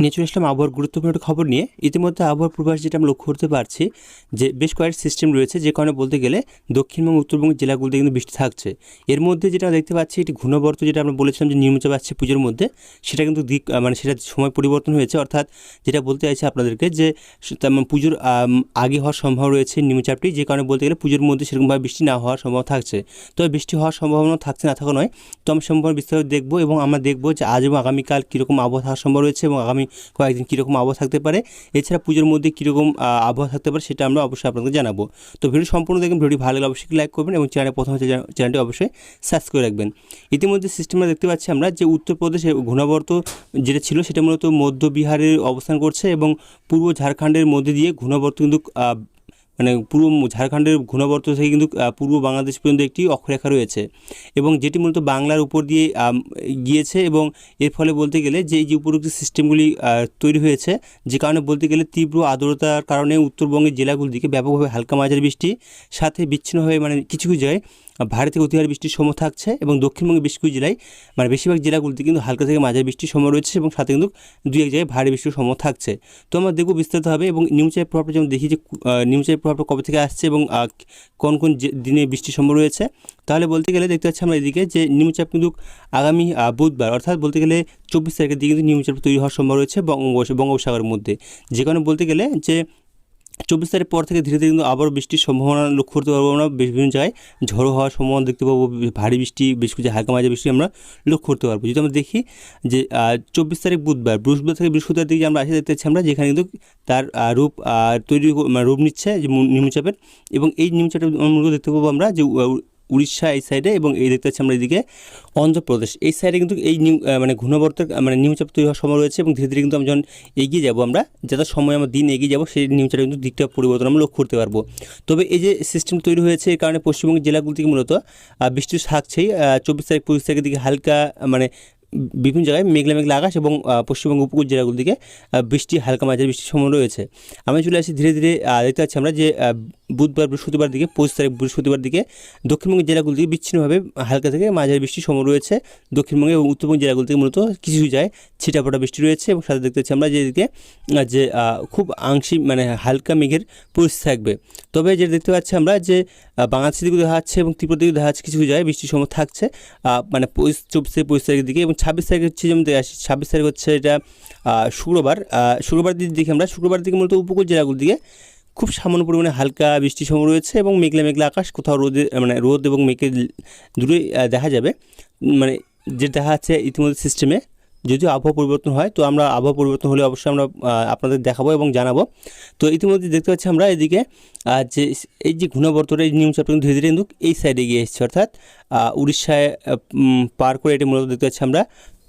নিয়ে চলে আবহাওয়ার গুরুত্বপূর্ণ খবর নিয়ে। ইতিমধ্যে আবহাওয়ার পূর্বাভাস যেটা আমরা লক্ষ্য করতে পারছি, যে বেশ কয়েক সিস্টেম রয়েছে, যে কারণে বলতে গেলে দক্ষিণবঙ্গ, উত্তরবঙ্গের জেলাগুলোতে কিন্তু বৃষ্টি থাকছে। এর মধ্যে যেটা দেখতে পাচ্ছি একটি ঘূর্ণবর্ত যেটা আমরা বলেছিলাম যে নিম্নচাপ আসছে পুজোর মধ্যে, সেটা কিন্তু দিক মানে সেটা সময় পরিবর্তন হয়েছে। অর্থাৎ যেটা বলতে চাইছি আপনাদেরকে যে পুজোর আগে হওয়ার সম্ভাবনা রয়েছে নিম্নচাপটি, যে কারণে বলতে গেলে পুজোর মধ্যে সেরকমভাবে বৃষ্টি না হওয়ার সম্ভাবনা থাকছে। তবে বৃষ্টি হওয়ার সম্ভাবনা থাকছে না থাকা নয়। তো আমি সম্পূর্ণ বিস্তারিত দেখব এবং আমরা দেখব যে আজ এবং আগামীকাল কীরকম আবহাওয়া থাকার সম্ভব রয়েছে এবং আগামী কয়েকদিন কীরকম আবহাওয়া থাকতে পারে, এছাড়া পুজোর মধ্যে কীরকম আবহাওয়া থাকতে পারে সেটা আমরা অবশ্যই আপনাদের জানাব। তো ভিডিও সম্পূর্ণ দেখবেন ভিডিও ভালো লাগলে অবশ্যই লাইক করবেন এবং চ্যানেল হচ্ছে চ্যানেলটি অবশ্যই সাবস্ক্রাইব করে রাখবেন। ইতিমধ্যে সিস্টেমে দেখতে পাচ্ছি আমরা যে উত্তরপ্রদেশে ঘূর্ণাবর্ত যেটা ছিল সেটা মূলত মধ্য বিহারের অবস্থান করছে এবং পূর্ব ঝাড়খণ্ডের মধ্যে দিয়ে ঘূর্ণাবর্ত কিন্তু মানে পূর্ব ঝাড়খণ্ডের ঘূর্ণাবর্ত থেকে কিন্তু পূর্ব বাংলাদেশ পর্যন্ত একটি অক্ষরেখা রয়েছে। এবং যেটি মূলত বাংলার উপর দিয়ে গিয়েছে এবং এর ফলে বলতে গেলে যে যে উপরোক্ত সিস্টেমগুলি তৈরি হয়েছে, যে কারণে বলতে গেলে তীব্র আর্দ্রতার কারণে উত্তরবঙ্গের জেলাগুলির দিকে ব্যাপকভাবে হালকা মাঝারি বৃষ্টি, সাথে বিচ্ছিন্ন হয়ে মানে কিছু কিছু জায়গায় ভারী থেকে অতিহার বৃষ্টির সময় থাকছে এবং দক্ষিণবঙ্গের বেশ কিছু জেলায় মানে বেশিরভাগ জেলাগুলিতে কিন্তু হালকা থেকে মাঝারি বৃষ্টির সময় রয়েছে এবং সাথে কিন্তু দুই এক জায়গায় ভারী বৃষ্টির সময় থাকছে। তো আমরা দেখব বিস্তারিত হবে এবং নিউচাপের প্রভাবটা যেমন দেখি যে নিউচাপের প্রভাবটা কবে থেকে আসছে এবং কোন কোন দিনে বৃষ্টির সম্ভব রয়েছে। তাহলে বলতে গেলে দেখতে পাচ্ছি আমরা এদিকে যে নিম্নচাপ কিন্তু আগামী বুধবার, অর্থাৎ বলতে গেলে চব্বিশ তারিখের দিকে কিন্তু নিম্নচাপ তৈরি হওয়ার সম্ভব রয়েছে বঙ্গোপসাগর বঙ্গোপসাগরের মধ্যে। যে কারণে বলতে গেলে যে চব্বিশ তারিখ পর থেকে ধীরে ধীরে কিন্তু আবার বৃষ্টির সম্ভাবনা লক্ষ্য করতে পারব আমরা। বিভিন্ন জায়গায় ঝড়ো হওয়ার সম্ভাবনা দেখতে পাবো ভারী বৃষ্টি বেশ কিছু হালকা মাঝে বৃষ্টি আমরা লক্ষ্য করতে পারব। যদি আমরা দেখি যে চব্বিশ তারিখ বুধবার, বৃহস্পতিবার থেকে বৃহস্পতিবার দিকে আমরা আসে, দেখতে আমরা যেখানে কিন্তু তার রূপ তৈরি মানে রূপ নিচ্ছে যে নিম্নচাপের। এবং এই নিম্নচাপের মূলত দেখতে পাবো আমরা যে উড়িষ্যা এই সাইডে এবং এই দেখতে পাচ্ছি আমরা এদিকে অন্ধ্রপ্রদেশ। এই সাইডে কিন্তু এই নিউ মানে ঘূর্ণাবর্তের মানে নিম্নচাপ তৈরি হওয়ার সময় রয়েছে এবং ধীরে ধীরে কিন্তু আমরা যখন এগিয়ে যাব আমরা, যত সময় আমরা দিন এগিয়ে যাব, সেই নিম্নচাপের কিন্তু দিকটা পরিবর্তন আমরা লক্ষ্য করতে পারব। তবে এই যে সিস্টেম তৈরি হয়েছে এর কারণে পশ্চিমবঙ্গের জেলাগুলি থেকে মূলত বৃষ্টি থাকছেই। চব্বিশ তারিখ, পঁচিশ তারিখের দিকে হালকা মানে বিভিন্ন জায়গায় মেঘলা মেঘলা আকাশ এবং পশ্চিমবঙ্গ উপকূল জেলাগুলির দিকে বৃষ্টি, হালকা মাঝারি বৃষ্টির সময় রয়েছে। আমি চলে আসি ধীরে ধীরে দেখতে পাচ্ছি আমরা যে বুধবার বৃহস্পতিবার দিকে, পঁচিশ তারিখ বৃহস্পতিবার দিকে দক্ষিণবঙ্গের জেলাগুলি থেকে বিচ্ছিন্নভাবে হালকা থেকে মাঝারি বৃষ্টির সময় রয়েছে। দক্ষিণবঙ্গে এবং উত্তরবঙ্গ জেলাগুলি থেকে মূলত কিছু জায়গায় ছিটাফোটা বৃষ্টি রয়েছে এবং সাথে দেখতে পাচ্ছি আমরা যেদিকে যে খুব আংশিক মানে হালকা মেঘের পরিস্থিতি থাকবে। তবে যেটা দেখতে পাচ্ছি আমরা যে বাংলাদেশের দিকে দেখা যাচ্ছে এবং ত্রিপুরা দিকে দেখা যাচ্ছে কিছু জায়গায় বৃষ্টির সময় থাকছে। মানে চব্বিশ থেকে পঁচিশ তারিখের দিকে এবং ছাব্বিশ তারিখ হচ্ছে যেমন আসি ছাব্বিশ তারিখ হচ্ছে এটা শুক্রবার। শুক্রবার দিকে দেখি আমরা, শুক্রবার দিকে মূলত উপকূল জেলাগুলির দিকে খুব সামান্য পরিমাণে হালকা বৃষ্টির সময় রয়েছে এবং মেঘলা মেঘলা আকাশ, কোথাও রোদে মানে রোদ এবং মেঘে দূরে দেখা যাবে। মানে যে দেখা যাচ্ছে ইতিমধ্যে সিস্টেমে যদিও আবহাওয়া পরিবর্তন হয়, তো আমরা আবহাওয়া পরিবর্তন হলে অবশ্যই আমরা আপনাদের দেখাবো এবং জানাব। তো ইতিমধ্যে দেখতে পাচ্ছি আমরা এদিকে যে এই যে ঘূর্ণাবর্তটা এই নিউচাপটা কিন্তু ধীরে ধীরে কিন্তু এই সাইডে এগিয়ে এসেছে, অর্থাৎ উড়িষ্যায় পার করে এটি মূলত দেখতে পাচ্ছি আমরা,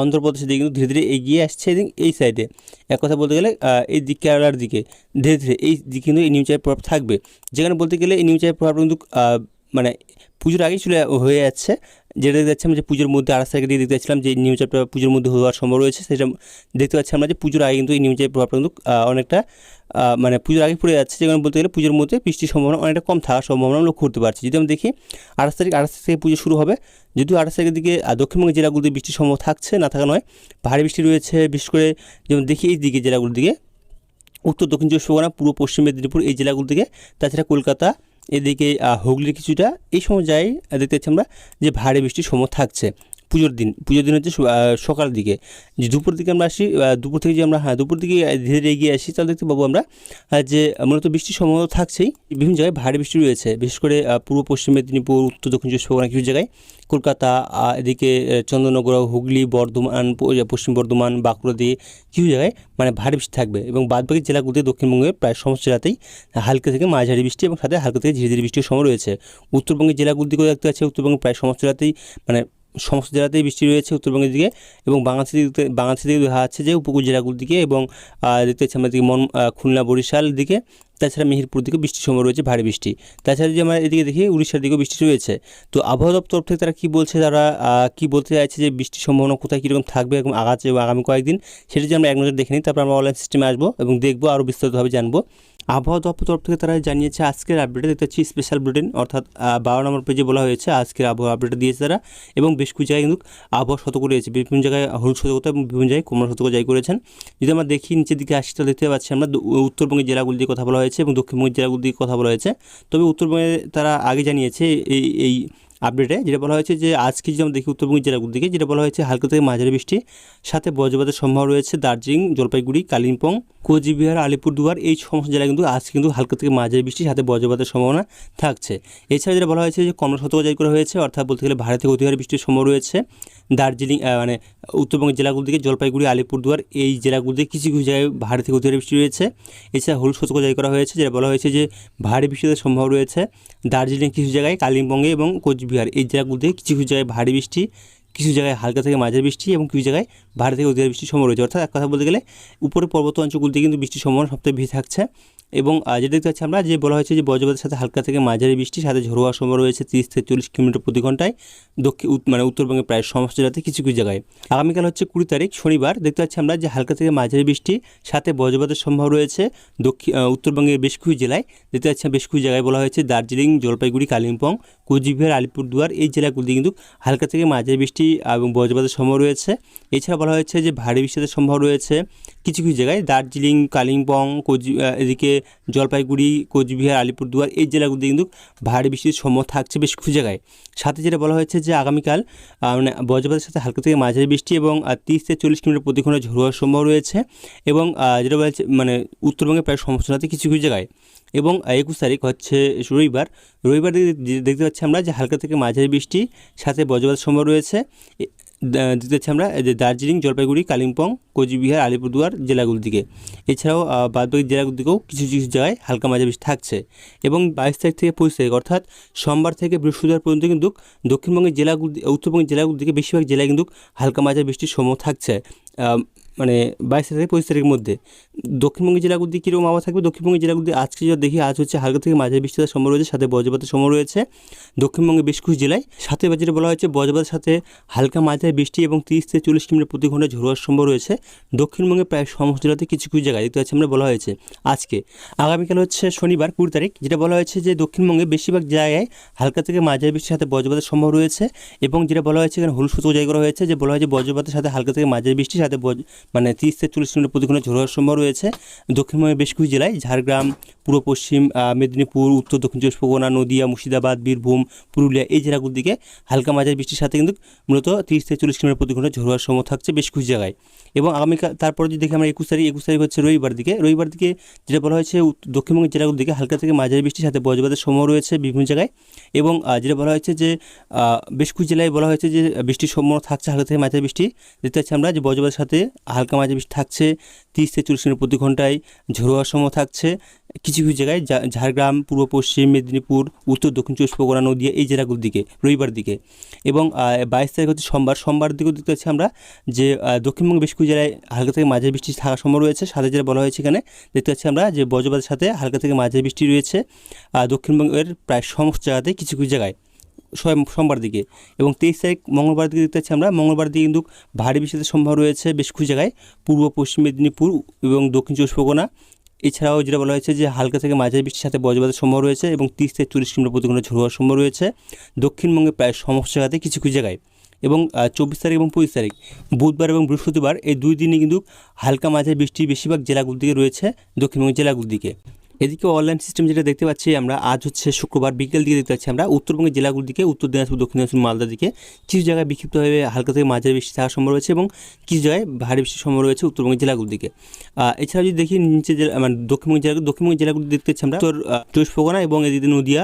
অন্ধ্রপ্রদেশের দিকে কিন্তু ধীরে ধীরে এগিয়ে আসছে এবং এই সাইডে এক কথা বলতে গেলে এই দিক কেরালার দিকে ধীরে ধীরে এই দিকে কিন্তু এই নিউচাপের প্রভাব থাকবে। যেখানে বলতে গেলে এই নিউচাপের প্রভাব কিন্তু মানে পুজোর আগেই চলে হয়ে যাচ্ছে যেটা দেখতে পাচ্ছি আমরা যে পুজোর মধ্যে আড়াই তারিখে দেখতে পাচ্ছিলাম যে নিউচাপটা পুজোর মধ্যে হওয়ার সম্ভব রয়েছে, সেটা দেখতে পাচ্ছি আমরা যে পুজোর আগে কিন্তু এই নিউচাপের প্রভাবটা কিন্তু অনেকটা মানে পুজোর আগে পড়ে যাচ্ছে। যেখানে বলতে গেলে পুজোর মধ্যে বৃষ্টির সম্ভাবনা অনেকটা কম থাকার সম্ভাবনা আমরা করতে পারছি। যদি আমরা দেখি আঠাশ তারিখ আঠাশ তারিখ থেকে পুজো শুরু হবে। যদিও আঠাশ তারিখের দিকে দক্ষিণবঙ্গের জেলাগুলিতে বৃষ্টির সম্ভাবনা থাকছে, না থাকা নয়, ভারী বৃষ্টি রয়েছে। বিশেষ করে যেমন দেখি এই দিকে জেলাগুলির দিকে, উত্তর, দক্ষিণ চব্বিশ পরগনা, পূর্ব, পশ্চিম মেদিনীপুর এই জেলাগুলো থেকে তাছাড়া কলকাতা এদিকে হুগলির কিছুটা এই সময় যাই দেখতে আমরা যে ভারী বৃষ্টির সময় থাকছে। পুজোর দিন পুজোর দিন হচ্ছে সু- আহ, সকালের দিকে। যে দুপুর দিকে আমরা আসি দুপুর থেকে যে আমরা হ্যাঁ দুপুর দিকে ধীরে ধীরে এগিয়ে আসি তাহলে দেখতে পাবো আমরা যে মূলত বৃষ্টির সম্ভাবনা থাকছেই। বিভিন্ন জায়গায় ভারী বৃষ্টি রয়েছে বিশেষ করে পূর্ব পশ্চিম মেদিনীপুর উত্তর দক্ষিণ চব্বিশ পরগনা কিছু জায়গায়। কলকাতা এদিকে আহ, চন্দননগর হুগলি বর্ধমান পশ্চিম বর্ধমান বাঁকুড়া দিয়ে কিছু জায়গায় মানে ভারী বৃষ্টি থাকবে এবং বাদবাকি জেলাগুলিতে দক্ষিণবঙ্গের প্রায় সমস্ত জেলাতেই হালকা থেকে মাঝারি বৃষ্টি এবং সাথে হালকা থেকে ধীরে ধীরে বৃষ্টির সময় রয়েছে। উত্তরবঙ্গের জেলাগুলি দিকেও দেখতে পাচ্ছি উত্তরবঙ্গের প্রায় সমস্ত জেলাতেই মানে সমস্ত জেলাতেই বৃষ্টি রয়েছে উত্তরবঙ্গের দিকে এবং বাংলাদেশের দিকে বাংলাদেশের দিকে দেখা যাচ্ছে যে উপকূল জেলাগুলির দিকে এবং দেখতে পাচ্ছি আমরা দিকে মন খুলনা বরিশাল দিকে। তাছাড়া মেহেরপুর দিকে বৃষ্টির সময় রয়েছে, ভারী বৃষ্টি। তাছাড়া যদি আমরা এদিকে দেখি, উড়িষ্যার দিকেও বৃষ্টি রয়েছে। তো আবহাওয়া দপ্তর থেকে তারা কী বলছে, তারা কী বলতে চাইছে যে বৃষ্টির সম্ভাবনা কোথায় কীরকম থাকবে এবং আগাচ্ছে এবং আগামী কয়েকদিন, সেটা যদি আমরা এক নজর দেখে নিই, তারপর আমরা অনলাইন সিস্টেমে আসব এবং দেখব আরও বিস্তারিতভাবে জানব। আবহাওয়া দপ্তর তরফ থেকে তারা জানিয়েছে, আজকের আপডেটে দেখতে পাচ্ছি স্পেশাল বুলেটিন অর্থাৎ বারো নম্বর পেজে বলা হয়েছে, আজকের আবহাওয়া আপডেট দিয়েছে তারা এবং বেশ কিছু জায়গায় কিন্তু আবহাওয়া সতর্ক রয়েছে। বিভিন্ন জায়গায় হলুদ সতর্কতা এবং বিভিন্ন জায়গায় কমলা সতর্ক জারি করেছেন। যদি আমরা দেখি নিচের দিকে আসি, তাহলে দেখতে পাচ্ছি আমরা উত্তরবঙ্গের জেলাগুলি দিয়ে কথা বলা হয়েছে এবং দক্ষিণবঙ্গের জেলাগুলি দিয়ে কথা বলা হয়েছে। তবে উত্তরবঙ্গে তারা আগে জানিয়েছে, এই এই আপডেটে যেটা বলা হয়েছে যে আজকে আমরা দেখি উত্তরবঙ্গের জেলাগুলির দিকে, যেটা বলা হয়েছে হালকা থেকে মাঝারি বৃষ্টি, সাথে বজ্রপাতের সম্ভাবনা রয়েছে দার্জিলিং, জলপাইগুড়ি, কালিম্পং, কোচবিহার, আলিপুরদুয়ার, এই সমস্ত জেলায় কিন্তু আজ কিন্তু হালকা থেকে মাঝারি বৃষ্টি, সাথে বজ্রপাতের সম্ভাবনা থাকছে। এছাড়া যেটা বলা হয়েছে যে কমলা সতর্ক জারি করা হয়েছে, অর্থাৎ বলতে গেলে ভারত অতিহারে বৃষ্টির সম্ভাবনা রয়েছে। দার্জিলিং মানে উত্তরবঙ্গের জেলাগুলো দিকে, জলপাইগুড়ি, আলিপুরদুয়ার, এই জেলাগুলিতে কিছু কিছু জায়গায় ভারী থেকে বৃষ্টি রয়েছে। এছাড়া হলুদ সতর্ক জারি করা হয়েছে, যেটা বলা হয়েছে যে ভারী বৃষ্টির সম্ভাবনা রয়েছে। দার্জিলিং কিছু জায়গায়, কালিম্পংয়ে এবং কোচবিহার এই জায়গাগুলোতে কিছু কিছু জায়গায় ভারী বৃষ্টি, কিছু জায়গায় হালকা থেকে মাঝারি বৃষ্টি এবং কিছু জায়গায় ভারী থেকে অধিকার বৃষ্টির সম্ভাবনা রয়েছে। অর্থাৎ এক কথা বলতে গেলে উপরে পর্বত অঞ্চলগুলিতে কিন্তু বৃষ্টির সম্ভাবনা সবথেকে বেশি থাকছে। এবং যেটা দেখতে পাচ্ছি আমরা, যে বলা হয়েছে যে বজ্রপাতের সাথে হালকা থেকে মাঝারি বৃষ্টি সাথে হওয়ার সম্ভাবনা রয়েছে তিরিশ থেকে চল্লিশ কিলোমিটার প্রতি ঘন্টায় দক্ষিণ মানে উত্তরবঙ্গে প্রায় সমস্ত জেলাতে কিছু কিছু জায়গায়। আগামীকাল হচ্ছে কুড়ি তারিখ, শনিবার, দেখতে পাচ্ছি আমরা যে হালকা থেকে মাঝারি বৃষ্টি সাথে বজ্রপাতের সম্ভাবনা রয়েছে দক্ষিণ উত্তরবঙ্গের বেশ কিছু জেলায়। দেখতে পাচ্ছি বেশ কিছু জায়গায় বলা হয়েছে দার্জিলিং, জলপাইগুড়ি, কালিম্পং, কোচবিহার, আলিপুরদুয়ার, এই জেলাগুলিতে কিন্তু হালকা থেকে মাঝারি বৃষ্টি এবং বজ্রপাতের সম্ভাবনা রয়েছে। এছাড়া বলা হয়েছে যে ভারী বৃষ্টির সম্ভাবনা রয়েছে কিছু কিছু জায়গায়, দার্জিলিং, কালিম্পং কোচ এদিকে জলপাইগুড়ি, কোচবিহার, আলিপুরদুয়ার এই জেলাগুলিতে কিন্তু ভারী বৃষ্টির সম্ভাবনা থাকছে বেশ কিছু জায়গায়। সাথে যেটা বলা হয়েছে যে আগামীকাল মানে বজ্রপাতের সাথে হালকা থেকে মাঝারি বৃষ্টি এবং তিরিশ থেকে চল্লিশ কিলোমিটার প্রতি ঘণ্টা ঝোড়ো সম্ভাবনা রয়েছে এবং যেটা বলা মানে উত্তরবঙ্গের প্রায় সমস্ত জেলাতে কিছু কিছু জায়গায়। এবং একুশ তারিখ হচ্ছে রবিবার। রবিবার দেখতে পাচ্ছি আমরা যে হালকা থেকে মাঝারি বৃষ্টি, সাথে বজ্রপাতের সম্ভব রয়েছে। এ- দা- দেখতে পাচ্ছি আমরা যে দার্জিলিং, জলপাইগুড়ি, কালিম্পং, কোচবিহার, আলিপুরদুয়ার জেলাগুলির দিকে। এছাড়াও বাদবাকি জেলাগুলির দিকেও কিছু কিছু জায়গায় হালকা মাঝারি বৃষ্টি থাকছে। এবং বাইশ তারিখ থেকে পঁচিশ তারিখ, অর্থাৎ সোমবার থেকে বৃহস্পতিবার পর্যন্ত কিন্তু দক্ষিণবঙ্গের জেলাগুলি, উত্তরবঙ্গের জেলাগুলির দিকে বেশিরভাগ জেলায় কিন্তু হালকা মাঝারি বৃষ্টির সময় থাকছে। মানে বাইশ তারিখ পঁচিশ তারিখের মধ্যে। দক্ষিণবঙ্গের জেলাগুলি কীরকম আবহাওয়া থাকবে? দক্ষিণবঙ্গের জেলাগুলি আজকে যদি দেখি, আজ হচ্ছে হালকা থেকে মাঝারি বৃষ্টির সম্ভব রয়েছে, সাথে বজ্রপাতের সম্ভব রয়েছে। দক্ষিণবঙ্গের বেশ কিছু জেলায় সাথে যেটা বলা হয়েছে, বজ্রপাতের সাথে হালকা মাঝারি বৃষ্টি এবং তিরিশ থেকে চল্লিশ কিলোমিটার প্রতি ঘণ্টা ঝোড়ো সম্ভব রয়েছে। দক্ষিণবঙ্গের প্রায় সমস্ত জেলাতে কিছু কিছু জায়গায়, দেখতে পাচ্ছি আমরা বলা হয়েছে আজকে। আগামীকাল হচ্ছে শনিবার, কুড়ি তারিখ, যেটা বলা হয়েছে যে দক্ষিণবঙ্গে বেশিরভাগ জায়গায় হালকা থেকে মাঝারি বৃষ্টির সাথে বজ্রপাতের সম্ভব রয়েছে এবং যেটা বলা হয়েছে, এখানে হলুদ সূচক জায়গা করা হয়েছে যে বলা হয়েছে বজ্রপাতের সাথে হালকা থেকে মাঝারি বৃষ্টির সাথে মানে তিরিশ থেকে চল্লিশ কিলোমিটার প্রতি ঘণ্টা ঝোড়ো হওয়ার সম্ভব রয়েছে। দক্ষিণবঙ্গের বেশ কিছু জেলায়, ঝাড়গ্রাম, পূর্ব পশ্চিম মেদিনীপুর, উত্তর দক্ষিণ চব্বিশ পরগনা, নদিয়া, মুর্শিদাবাদ, বীরভূম, পুরুলিয়া এই জেলাগুলোর দিকে হালকা মাঝারি বৃষ্টির সাথে কিন্তু মূলত তিরিশ থেকে চল্লিশ কিলোমিটার প্রতি ঘণ্টা ঝোড়ো হওয়ার সম্ভব থাকছে বেশ কিছু জায়গায়। এবং আগামীকাল, তারপরে যদি দেখি আমরা একুশ তারিখ একুশ তারিখ হচ্ছে রবিবার দিকে রবিবার দিকে যেটা বলা হয়েছে দক্ষিণবঙ্গের জেলাগুলোর দিকে হালকা থেকে মাঝারি বৃষ্টির সাথে বজ্রপাতের সম্ভব রয়েছে বিভিন্ন জায়গায়। এবং যেটা বলা হয়েছে যে বেশ কিছু জেলায় বলা হয়েছে যে, বৃষ্টির সম্ভাবনা থাকছে হালকা থেকে মাঝারি বৃষ্টি। দেখতে পাচ্ছি আমরা যে বজ্রপাতের সাথে হালকা মাঝারি বৃষ্টি থাকছে, তিরিশ থেকে চল্লিশ কিলোমিটার প্রতি ঘন্টায় ঝোড়ো সময় থাকছে। কিছু কিছু জায়গায় ঝাড়গ্রাম, পূর্ব পশ্চিম, মেদিনীপুর, উত্তর, দক্ষিণ চব্বিশ পরগনা, নদিয়া এই জেলাগুলোর দিকে, রবিবার দিকে। এবং বাইশ তারিখ হচ্ছে সোমবার। সোমবার দিকেও দেখতে পাচ্ছি আমরা যে দক্ষিণবঙ্গে বেশ কিছু জেলায় হালকা থেকে মাঝারি বৃষ্টি থাকার সম্ভব রয়েছে। সাথে যেটা বলা হয়েছে এখানে, দেখতে পাচ্ছি আমরা যে বজ্রপাতের সাথে হালকা থেকে মাঝারি বৃষ্টি রয়েছে। দক্ষিণবঙ্গের প্রায় সমস্ত জায়গাতে কিছু কিছু জায়গায় সোমবার দিকে এবং তেইশ তারিখ মঙ্গলবার দিকে দেখতে আমরা। মঙ্গলবার দিকে কিন্তু ভারী বৃষ্টির সম্ভব রয়েছে বেশ কিছু জায়গায়। পূর্ব, পশ্চিম মেদিনীপুর এবং দক্ষিণ চব্বিশ পরগনা। এছাড়াও যেটা বলা হয়েছে যে হালকা থেকে মাঝারি বৃষ্টির সাথে বজ্রপাতের সম্ভব রয়েছে এবং তিরিশ থেকে চল্লিশ কিলোমিটার প্রতি ঘণ্টা ঝোড়ো হওয়ার সম্ভব রয়েছে। দক্ষিণবঙ্গে প্রায় সমস্ত জায়গাতে কিছু কিছু জায়গায়। এবং চব্বিশ তারিখ এবং পঁচিশ তারিখ, বুধবার এবং বৃহস্পতিবার এই দুই দিনে কিন্তু হালকা মাঝারি বৃষ্টি বেশিরভাগ জেলাগুলোর দিকে রয়েছে, দক্ষিণবঙ্গের জেলাগুলোর দিকে। এদিকে অনলাইন সিস্টেম যেটা দেখতে পাচ্ছি আমরা আজ হচ্ছে শুক্রবার বিকেল দিকে দেখতে পাচ্ছি আমরা উত্তরবঙ্গের জেলাগুলোর দিকে উত্তর দিনাজপুর দক্ষিণ দিনাজপুর মালদার দিকে কিছু জায়গায় বিক্ষিপ্তভাবে হালকা থেকে মাঝারি বৃষ্টি থাকার সম্ভব রয়েছে এবং কিছু জায়গায় ভারী বৃষ্টির সম্ভব রয়েছে উত্তরবঙ্গের জেলাগুলোর দিকে। আহ, এছাড়া যদি দেখি নিচে জেলা মানে দক্ষিণবঙ্গের জেলা দক্ষিণবঙ্গের জেলাগুলো দেখতে পাচ্ছি আমরা উত্তর চব্বিশ পরগনা এবং এদিকে নদিয়া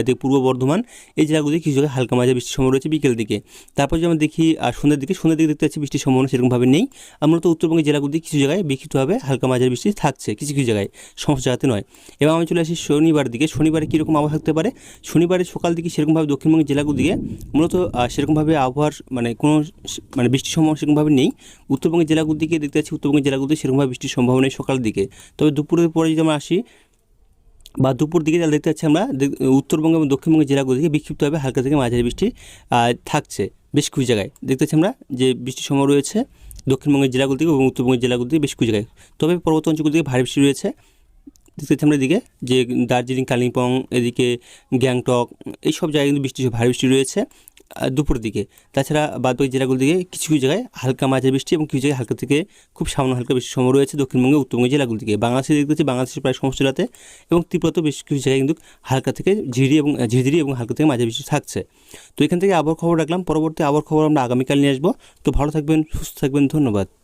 এদিকে পূর্ব বর্ধমান এই জেলাগুলিতে কিছু জায়গায় হালকা মাঝারি বৃষ্টির সম্ভব রয়েছে বিকেল দিকে। তারপর যদি আমরা দেখি সন্ধ্যার দিকে সন্ধ্যার দিকে দেখতে পাচ্ছি বৃষ্টির সম্ভাবনা সেরকমভাবে নেই। আমরা তো উত্তরবঙ্গের জেলাগুলিতে কিছু জায়গায় বিক্ষিপ্তভাবে হালকা মাঝারি বৃষ্টি থাকছে কিছু কিছু জায়গায়। সমস্ত জায়গাতে নয়। এবং আমি চলে আসি শনিবার দিকে। শনিবারে কীরকম আবহাওয়া থাকতে পারে? শনিবারে সকাল দিকে সেরকমভাবে দক্ষিণবঙ্গের জেলাগুলো দিকে মূলত সেরকমভাবে আবহাওয়ার মানে কোনো মানে বৃষ্টির সম্ভাবনা সেরকমভাবে নেই। উত্তরবঙ্গের জেলাগুলোর দিকে দেখতে পাচ্ছি উত্তরবঙ্গের জেলাগুলোতে সেরকমভাবে বৃষ্টির সম্ভাবনা নেই সকাল দিকে। তবে দুপুরের পরে যদি আমরা আসি, বা দুপুর দিকে তাহলে দেখতে পাচ্ছি আমরা উত্তরবঙ্গ এবং দক্ষিণবঙ্গের জেলাগুলো থেকে বিক্ষিপ্তভাবে হালকা থেকে মাঝারি বৃষ্টি থাকছে বেশ কিছু জায়গায়। দেখতে পাচ্ছি আমরা যে বৃষ্টির সময় রয়েছে দক্ষিণবঙ্গের জেলাগুলো থেকে এবং উত্তরবঙ্গের জেলাগুলো থেকে বেশ কিছু জায়গায়। তবে পর্বত অঞ্চলগুলো থেকে ভারী বৃষ্টি রয়েছে। দেখতে আমরা এদিকে যে দার্জিলিং কালিম্পং এদিকে গ্যাংটক এইসব জায়গায় কিন্তু বৃষ্টি ভারী বৃষ্টি রয়েছে আহ, দুপুরের দিকে। তাছাড়া বাদ বাকি জেলাগুলোর দিকে কিছু কিছু জায়গায় হালকা মাঝারি বৃষ্টি এবং কিছু জায়গায় হালকা থেকে খুব সামান্য হালকা বৃষ্টির সময় রয়েছে দক্ষিণবঙ্গে উত্তরবঙ্গের জেলাগুলো দিকে। বাংলাদেশে দেখতে পাচ্ছি বাংলাদেশের প্রায় সমস্ত জেলাতে এবং ত্রিপুরাতে বেশ কিছু জায়গায় কিন্তু হালকা থেকে ঝিরি এবং ঝিরিঝিরি এবং হালকা থেকে মাঝারি বৃষ্টি থাকছে। তো এখান থেকে আবহাওয়া খবর রাখলাম পরবর্তী আবহাওয়া খবর আমরা আগামীকাল নিয়ে আসব। তো ভালো থাকবেন সুস্থ থাকবেন ধন্যবাদ।